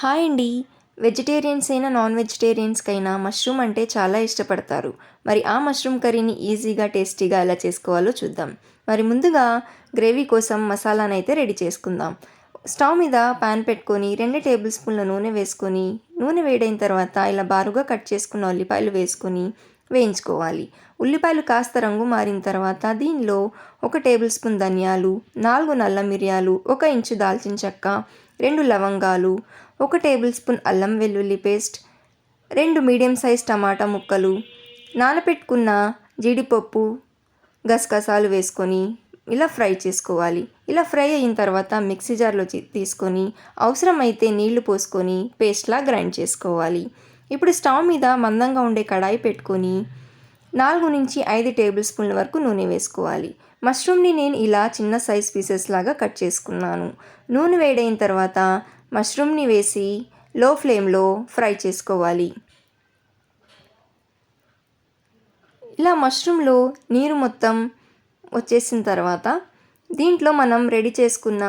Hi అండి. Vegetarians అయినా non వెజిటేరియన్స్కైనా mushroom అంటే చాలా ఇష్టపడతారు. మరి ఆ మష్రూమ్ కర్రీని ఈజీగా టేస్టీగా ఎలా చేసుకోవాలో చూద్దాం. మరి ముందుగా గ్రేవీ కోసం మసాలాను అయితే రెడీ చేసుకుందాం. స్టవ్ మీద పాన్ పెట్టుకొని రెండు టేబుల్ స్పూన్ల నూనె వేసుకొని నూనె వేడైన తర్వాత ఇలా బారుగా కట్ చేసుకున్న ఉల్లిపాయలు వేసుకొని వేయించుకోవాలి. ఉల్లిపాయలు కాస్త రంగు మారిన తర్వాత దీనిలో ఒక టేబుల్ స్పూన్ ధనియాలు నాలుగు నల్ల మిరియాలు ఒక ఇంచు దాల్చిన చెక్క రెండు లవంగాలు ఒక టేబుల్ స్పూన్ అల్లం వెల్లుల్లి పేస్ట్ రెండు మీడియం సైజ్ టమాటా ముక్కలు నానపెట్టుకున్న జీడిపప్పు గసగసాలు వేసుకొని ఇలా ఫ్రై చేసుకోవాలి. ఇలా ఫ్రై అయిన తర్వాత మిక్సీ జార్లో తీసుకొని అవసరమైతే నీళ్ళు పోసుకొని పేస్ట్లా గ్రైండ్ చేసుకోవాలి. ఇప్పుడు స్టవ్ మీద మందంగా ఉండే కడాయి పెట్టుకొని నాలుగు నుంచి ఐదు టేబుల్ స్పూన్ల వరకు నూనె వేసుకోవాలి. మష్రూమ్ని నేను ఇలా చిన్న సైజ్ పీసెస్ లాగా కట్ చేసుకున్నాను. నూనె వేడైన తర్వాత మష్రూమ్ని వేసి లో ఫ్లేమ్లో ఫ్రై చేసుకోవాలి. ఇలా మష్రూమ్లో నీరు మొత్తం వచ్చేసిన తర్వాత దీంట్లో మనం రెడీ చేసుకున్న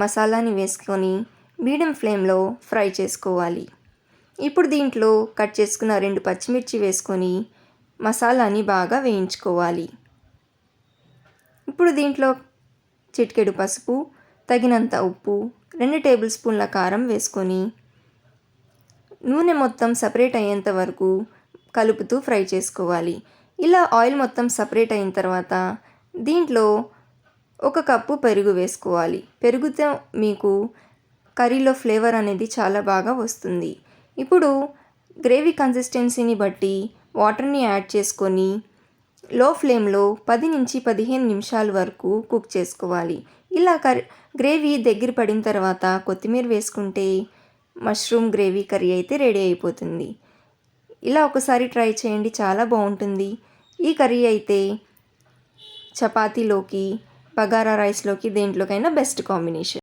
మసాలాని వేసుకొని మీడియం ఫ్లేమ్లో ఫ్రై చేసుకోవాలి. ఇప్పుడు దీంట్లో కట్ చేసుకున్న రెండు పచ్చిమిర్చి వేసుకొని మసాలాని బాగా వేయించుకోవాలి. ఇప్పుడు దీంట్లో చిటికెడు పసుపు తగినంత ఉప్పు రెండు టేబుల్ స్పూన్ల కారం వేసుకొని నూనె మొత్తం సపరేట్ అయ్యేంత వరకు కలుపుతూ ఫ్రై చేసుకోవాలి. ఇలా ఆయిల్ మొత్తం సపరేట్ అయిన తర్వాత దీంట్లో ఒక కప్పు పెరుగు వేసుకోవాలి. పెరుగుతో మీకు కర్రీలో ఫ్లేవర్ అనేది చాలా బాగా వస్తుంది. ఇప్పుడు గ్రేవీ కన్సిస్టెన్సీని బట్టి వాటర్ని యాడ్ చేసుకొని లో ఫ్లేమ్లో పది నుంచి పదిహేను నిమిషాల వరకు కుక్ చేసుకోవాలి. ఇలా కర్రీ గ్రేవీ దగ్గర పడిన తర్వాత కొత్తిమీర వేసుకుంటే మష్రూమ్ గ్రేవీ కర్రీ అయితే రెడీ అయిపోతుంది. ఇలా ఒకసారి ట్రై చేయండి చాలా బాగుంటుంది. ఈ కర్రీ అయితే చపాతీలోకి బగారా రైస్లోకి దేంట్లోకైనా బెస్ట్ కాంబినేషన్.